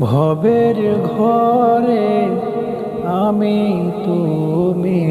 ভবের ঘরে আমি তুমি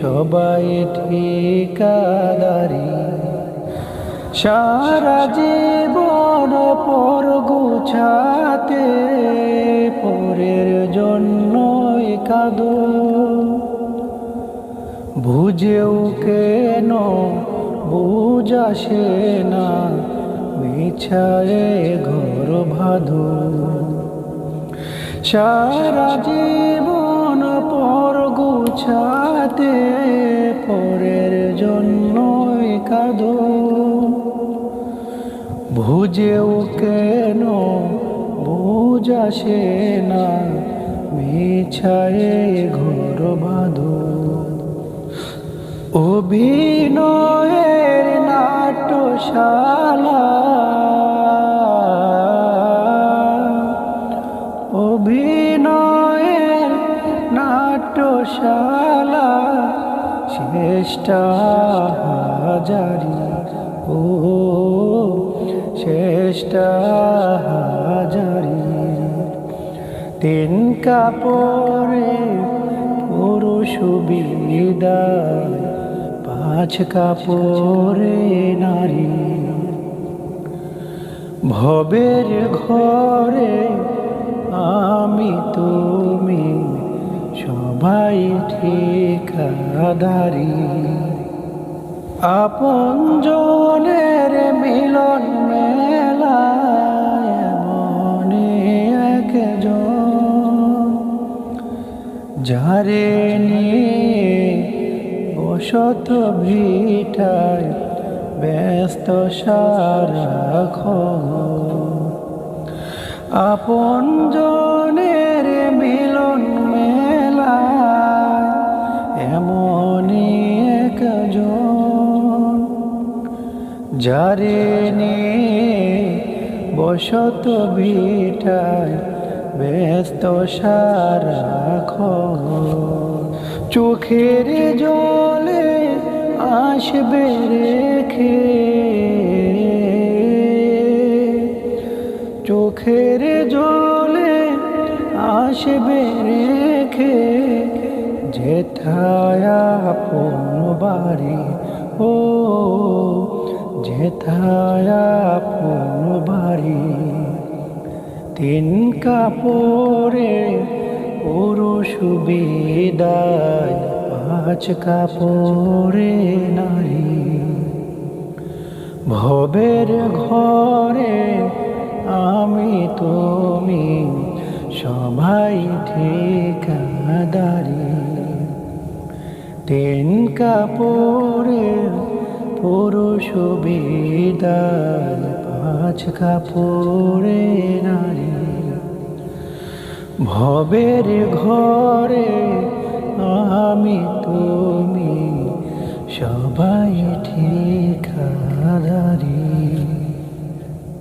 সবাই ঠিকাদারি। সারা জীবন পর গুছাতে পরের জন্য কাঁদো। বুঝেও কেন বুঝাসে না, মিছায়ে ঘর ভাদু। সারা জীবন পর গুছাতে পরের জন্যই কাঁদো। বুঝেও কেন বুঝাসে না মিছায়ে ঘর বাঁধো। অভিনয়ের নাট্যশালা শেষটা হাজারি। ও শেষটা হাজারি। তিন কাপড়ে পুরুষ বিদায়, পাঁচ কাপড়ে নারী। ভবের ঘরে আমি তুমি সবাই ঠিকাদারি আপন জনের মিলন মেলায় মনে একজন। যারে নিয়ে বসত ভিটায় ব্যস্ত সারাক্ষণ আপন জনের এমনই একজন যারে নিয়ে বসত ভিটায় ব্যস্ত সারাক্ষণ। চোখের জলে আসবে রেখে। চোখের জলে আসবে রেখে। যেথায়া আপন বাড়ি, ও যেথায়া আপন বাড়ি। তিন কাপড়ে পুরুষ বিদায় পাঁচ কাপড়ে নারী ভবের ঘরে তিন কাপড়ে পুরুষ বিদাল পাঁচ কাপড়ে নারী। ভবের ঘরে আমি তুমি সবাই ঠিকাদারি